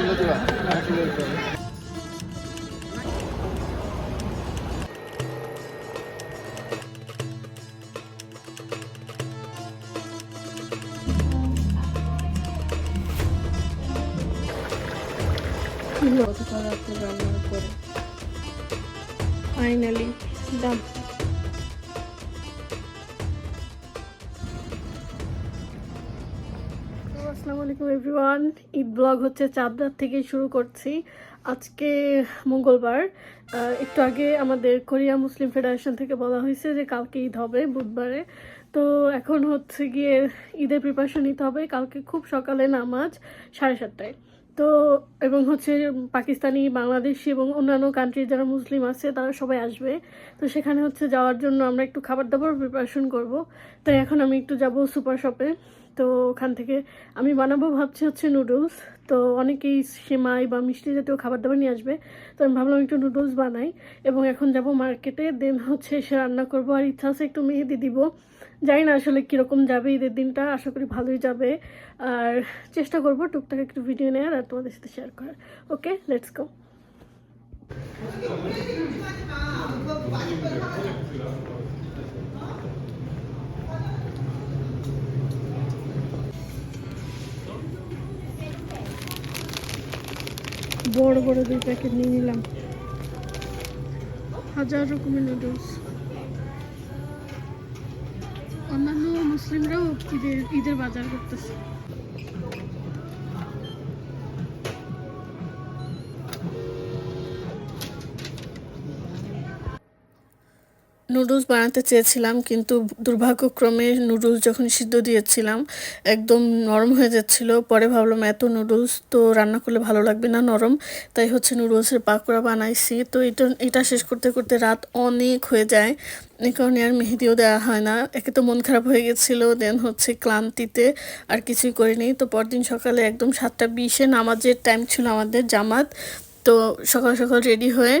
তুলে দিবা তুলে দিবা গতকাল রাত্রে রান্নার পরে ফাইনালি ডান আসসালামু আলাইকুম এভরিওয়ান। ঈদ ব্লগ হচ্ছে চাঁদদার থেকে শুরু করছি। আজকে মঙ্গলবার। একটু আগে আমাদের কোরিয়া মুসলিম ফেডারেশন থেকে বলা হয়েছে যে কালকে ঈদ হবে, বুধবারে। তো এখন হচ্ছে গিয়ে ঈদের প্রিপারেশন নিতে হবে। কালকে খুব সকালে নামাজ সাড়ে সাতটায়। তো, এবং হচ্ছে পাকিস্তানি, বাংলাদেশি এবং অন্যান্য কান্ট্রি যারা মুসলিম আছে, তারা সবাই আসবে। তো সেখানে হচ্ছে যাওয়ার জন্য আমরা একটু খাবার দাবার প্রিপারেশন করব। তাই এখন আমি একটু যাব সুপার শপে তো ওখান থেকে আমি বানাবো ভাবছি হচ্ছে নুডলস তো অনেকেই সেমাই বা মিষ্টি জাতীয় খাবার দাবার নিয়ে আসবে। তো আমি ভাবলাম একটু নুডলস বানাই এবং এখন যাব মার্কেটে দেন হচ্ছে এসে রান্না করব। আর ইচ্ছা আছে একটু মেহেদি দিব। জানি না আসলে কীরকম যাবে ঈদের দিনটা। আশা করি ভালোই যাবে। আর চেষ্টা করব টুকটাক একটু ভিডিও নেওয়ার আর তোমাদের সাথে শেয়ার করার ওকে লেটস গো বড় বড় দুই প্যাকেট নিয়ে নিলাম। হাজার রকমের নুডলস অন্যান্য মুসলিমরাও ঈদের ঈদের বাজার করতেছে। নুডলস বানাতে চেয়েছিলাম, কিন্তু দুর্ভাগ্যক্রমে নুডলস যখন সিদ্ধ দিয়েছিলাম, একদম নরম হয়ে যাচ্ছিল। পরে ভাবলাম, এত নুডলস তো রান্না করলে ভালো লাগবে না নরম। তাই হচ্ছে নুডলসের পাকোড়া বানাইছি। তো এটা এটা শেষ করতে করতে রাত অনেক হয়ে যায়। এই কারণে আর মেহেদিও দেওয়া হয় না। একে তো মন খারাপ হয়ে গেছিল, দেন হচ্ছে ক্লান্তিতে আর কিছুই করিনি। তো পরদিন সকালে একদম সাতটা বিশে নামাজের টাইম ছিল আমাদের জামাত। তো সকাল সকাল রেডি হয়ে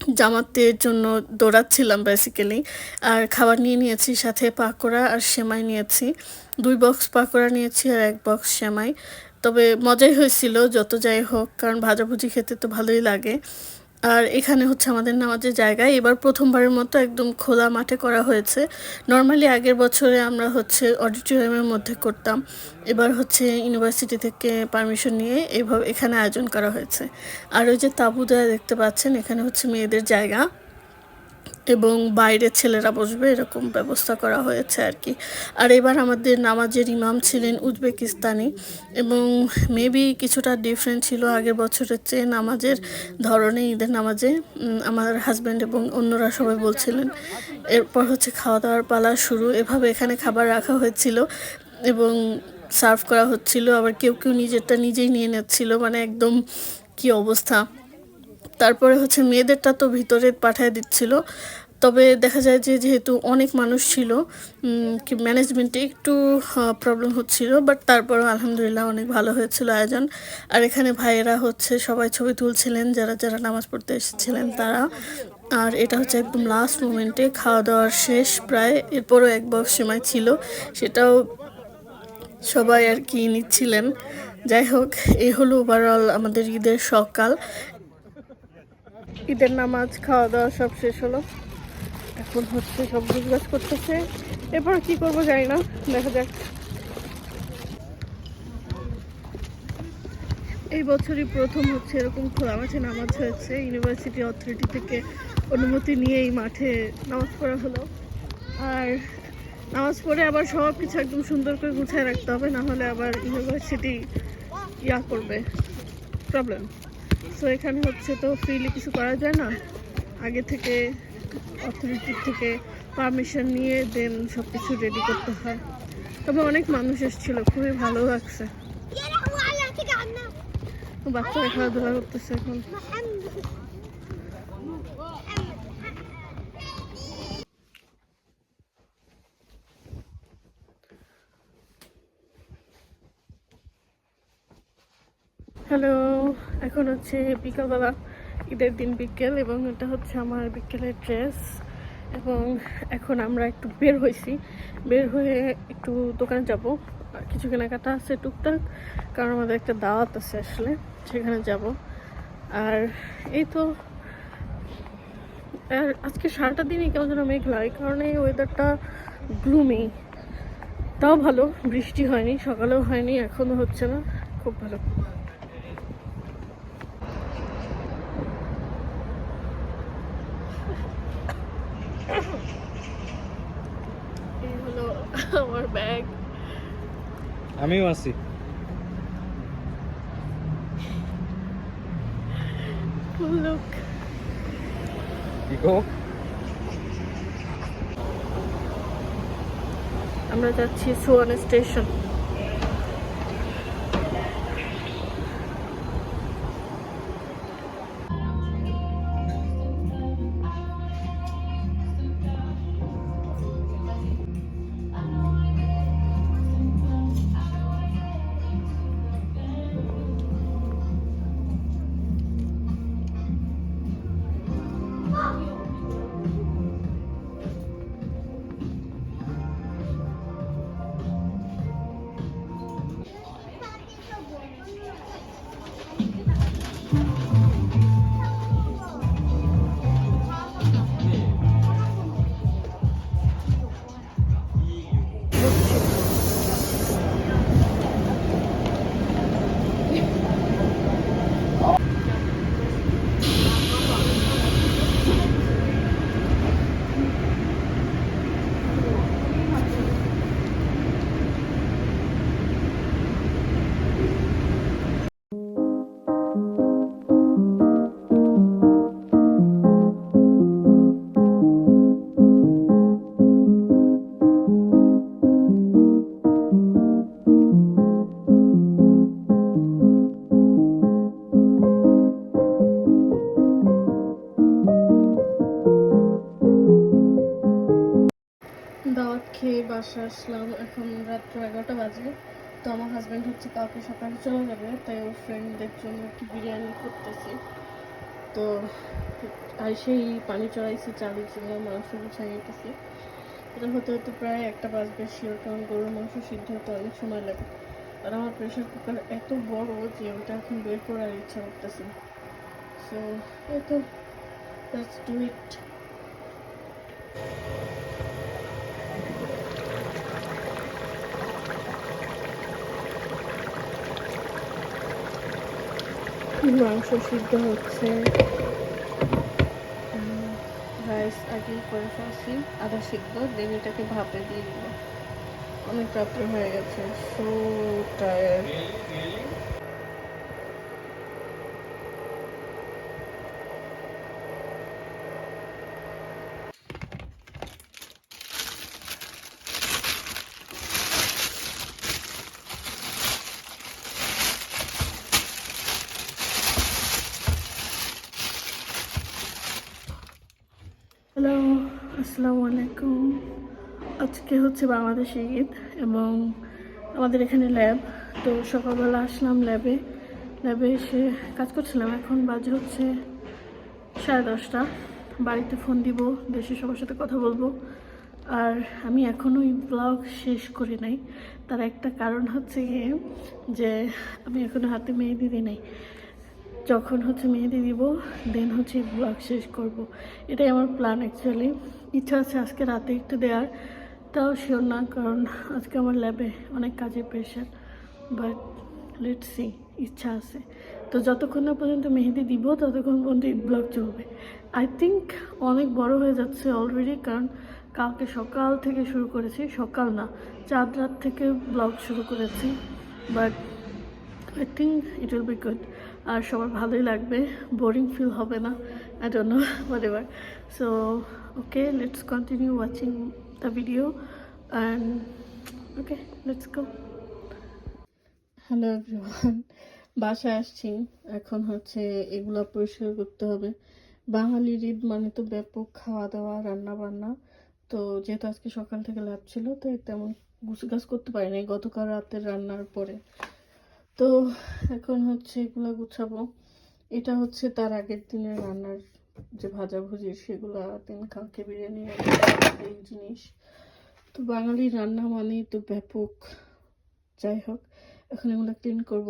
জামাতের জন্য দৌড়াচ্ছিলাম বেসিক্যালি আর খাবার নিয়ে নিয়েছি, সাথে পাকোড়া আর সেমাই নিয়েছি। দুই বক্স পাকোড়া নিয়েছি আর এক বক্স সেমাই। তবে মজাই হয়েছিল, যত যাই হোক, কারণ ভাজাভুজি খেতে তো ভালোই লাগে। আর এখানে হচ্ছে আমাদের নামাজের জায়গায়। এবার প্রথমবারের মতো একদম খোলা মাঠে করা হয়েছে। নর্মালি আগের বছরে আমরা হচ্ছে অডিটোরিয়ামের মধ্যে করতাম। এবার হচ্ছে ইউনিভার্সিটি থেকে পারমিশন নিয়ে এভাবে এখানে আয়োজন করা হয়েছে। আর ওই যে তাঁবু দেওয়া দেখতে পাচ্ছেন, এখানে হচ্ছে মেয়েদের জায়গা। এবং বাইরে ছেলেরা বসবে, এরকম ব্যবস্থা করা হয়েছে আর কি। আর এবার আমাদের নামাজের ইমাম ছিলেন উজবেকিস্তানি এবং মেবি কিছুটা ডিফারেন্ট ছিল আগের বছরের চেয়ে নামাজের ধরনে, ঈদের নামাজে। আমার হাজব্যান্ড এবং অন্যরা সবাই বলছিলেন, এরপর হচ্ছে খাওয়া দাওয়ার পালা শুরু। এভাবে এখানে খাবার রাখা হয়েছিল এবং সার্ভ করা হচ্ছিল। আবার কেউ কেউ নিজেরটা নিজেই নিয়ে নিচ্ছিল। মানে একদম কি অবস্থা? তারপরে হচ্ছে মেয়েদেরটা তো ভিতরে পাঠায় দিচ্ছিল। তবে দেখা যায় যে যেহেতু অনেক মানুষ ছিল কি ম্যানেজমেন্টে একটু প্রবলেম হচ্ছিল বাট তারপরও আলহামদুলিল্লাহ অনেক ভালো হয়েছিল আয়োজন। আর এখানে ভাইয়েরা হচ্ছে সবাই ছবি তুলছিলেন, যারা যারা নামাজ পড়তে এসেছিলেন তারা। আর এটা হচ্ছে একদম লাস্ট মোমেন্টে খাওয়া দাওয়ার শেষ প্রায়, এরপরও এক বক্স সময় ছিল, সেটাও সবাই আর কি নিচ্ছিলেন। যাই হোক এই হলো ওভারঅল আমাদের ঈদের সকাল। ঈদের নামাজ খাওয়া দাওয়া সব শেষ হলো। এখন হচ্ছে সব গুজগাছ করতেছে। এরপর কি করব জানি না, দেখা যাক। এই বছরই প্রথম হচ্ছে এরকম খোলা মাঠে নামাজ হয়েছে। ইউনিভার্সিটি অথরিটি থেকে অনুমতি নিয়ে এই মাঠে নামাজ পড়া হলো। আর নামাজ পড়ে আবার সব কিছু একদম সুন্দর করে গুছিয়ে রাখতে হবে, না হলে আবার ইউনিভার্সিটি ইয়া করবে। প্রবলেম সো এখানে হচ্ছে তো ফ্রিলি কিছু করা যায় না। আগে থেকে অথরিটির থেকে পারমিশন নিয়ে দেন সব কিছু রেডি করতে হয়। তবে অনেক মানুষ এসেছিল, খুবই ভালো লাগছে। বাচ্চারা খেলাধুলা করতেছে এখন। হ্যালো, এখন হচ্ছে বিকালবেলা ঈদের দিন বিকেল এবং এটা হচ্ছে আমার বিকেলের ড্রেস এবং এখন আমরা একটু বের হয়েছি। বের হয়ে একটু দোকানে যাব। কিছু কেনাকাটা আছে টুকটাক, কারণ আমাদের একটা দাওয়াত আছে আসলে, সেখানে যাব। আর এই তো, আর আজকে সারাটা দিনই কেমন যেন মেঘলা, এই কারণে ওয়েদারটা গ্লুমি তাও ভালো, বৃষ্টি হয়নি, সকালেও হয়নি এখনও হচ্ছে না, খুব ভালো। ব্যাগ আমিও আছি। লুক কি কো আমরা যাচ্ছি সুয়ান স্টেশন। আসলাম, এখন রাত্র এগারোটা বাজে। তো আমার হাজব্যান্ড হচ্ছে কালকে সকালে চলে যাবে, তাই ওর ফ্রেন্ডদের জন্য একটু বিরিয়ানি করতেছি। তো সেই পানি চড়াইছি চালের জন্য মাংস গুছাই গেতেছি এটা হতে হতে প্রায় একটা বাজবে শিওর কারণ গরুর মাংস সিদ্ধ হতে অনেক সময় লাগে। আর আমার প্রেশার কুকার এত বড় যে ওটা এখন বের করার ইচ্ছা করতেছে। সো এই তো লেটস ডু ইট মাংস সিদ্ধ হচ্ছে। রাইস আগে করে ফেলছি, আদা সিদ্ধ দেন এটাকে ভাপে দিয়ে দিব। অনেক রাত্রে হয়ে গেছে সো টায়ার হ্যালো, আসসালামু আলাইকুম। আজকে হচ্ছে বাংলাদেশে ঈদ এবং আমাদের এখানে ল্যাব। তো সকালবেলা আসলাম ল্যাবে ল্যাবে এসে কাজ করছিলাম। এখন বাজে হচ্ছে সাড়ে দশটা। বাড়িতে ফোন দিব দেশের সবার সাথে কথা বলব। আর আমি এখনও এই ব্লগ শেষ করি নাই। তার একটা কারণ হচ্ছে গিয়ে যে আমি এখনও হাতে মেহেদি দিই নাই। যখন হচ্ছে মেহেদি দিব দেন হচ্ছে ব্লগ শেষ করব। এটাই আমার প্ল্যান অ্যাকচুয়ালি ইচ্ছা আছে আজকে রাতে একটু দেওয়ার তাও শিওর না, কারণ আজকে আমার ল্যাবে অনেক কাজের প্রেশার বাট লেট সি ইচ্ছা আছে। তো যতক্ষণ না পর্যন্ত মেহেদি দিব, ততক্ষণ পর্যন্ত ঈদ ব্লগ চলবে। আই থিঙ্ক অনেক বড় হয়ে যাচ্ছে অলরেডি কারণ কালকে সকাল থেকে শুরু করেছি, সকাল না, চাঁদ রাত থেকে ব্লগ শুরু করেছি। But I think it will be good আর সবার ভালোই লাগবে। বোরিং ফিল হবে না। I don't know ever so okay let's continue watching the video and okay let's go hello everyone বাসায় আসছি। এখন হচ্ছে এগুলো পরিষ্কার করতে হবে। বাঙালির ঈদ মানে তো ব্যাপক খাওয়া দাওয়া রান্না বান্না তো যেহেতু আজকে সকাল থেকে ল্যাব ছিল, তো তেমন তেমন গুছগাছ করতে পারিনি গতকাল রাতের রান্নার পরে। তো এখন হচ্ছে এগুলো গুছাবো। এটা হচ্ছে তার আগের দিনের রান্নার যে ভাজাভুজি, সেগুলো দিন কালকে বিরিয়ানি এই জিনিস। তো বাঙালি রান্না মানেই তো ব্যাপক। যাই হোক, এখন এগুলো ক্লিন করব।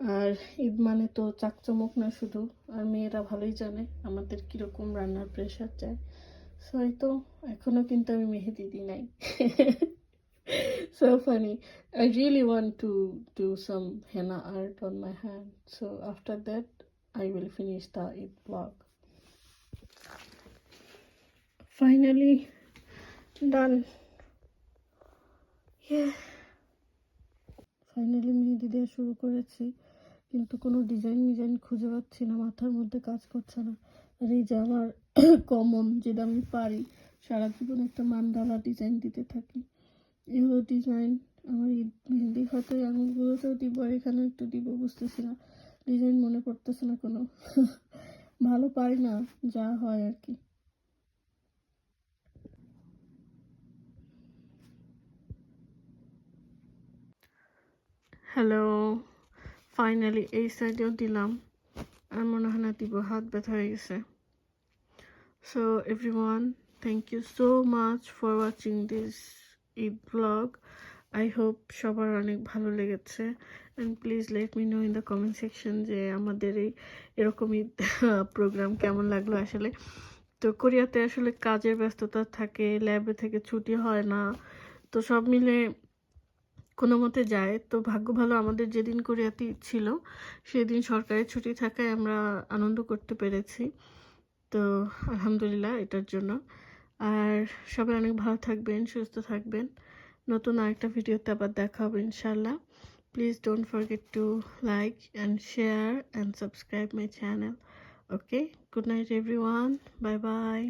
আর ঈদ মানে তো চাকচমক না শুধু, আর মেয়েরা ভালোই জানে আমাদের কীরকম রান্নার প্রেশার চায়। সো তো এখনও কিন্তু আমি মেহেদি দিই নাই। so funny I really want to do some henna art on my hand so after that I will finish the Eid vlog finally done yeah finally মেহেদি দেওয়া শুরু করেছি কিন্তু কোনো ডিজাইন মিজাইন খুঁজে পাচ্ছি না মাথার মধ্যে কাজ করছে না আর এই যে আমার কমন যেটা আমি পারি সারা জীবন একটা মান্ডালা ডিজাইন দিতে থাকি এগুলো ডিজাইন আমার এই মেহেদি হয়তো এই আঙুলগুলোতেও দিব, এখানে একটু দিব, বুঝতেছি না। ডিজাইন মনে পড়তেছে না কোনো। ভালো পারি না, যা হয় আর কি। হ্যালো ফাইনালি এই সাইডেও দিলাম। আর মনে হয় না দিব, হাত ব্যথা হয়ে গেছে। So everyone thank you so much for watching this Eid blog I hope সবার অনেক ভালো লেগেছে. And please let me know in the comment section যে আমাদের এই এরকম ঈদ প্রোগ্রাম কেমন লাগল আসলে। তো কোরিয়াতে আসলে কাজের ব্যস্ততা থাকে ল্যাবে থেকে ছুটি হয় না। তো সব মিলে কোনো মতে যায়। তো ভাগ্য ভালো আমাদের যেদিন কোরিয়াতে ছিল, সেদিন সরকারি ছুটি থাকায় আমরা আনন্দ করতে পেরেছি। তো আলহামদুলিল্লাহ এটার জন্য। আর সবাই অনেক ভালো থাকবেন, সুস্থ থাকবেন। নতুন আরেকটা ভিডিওতে আবার দেখা হবে ইনশাল্লাহ please don't forget to like and share and subscribe my channel okay good night everyone bye bye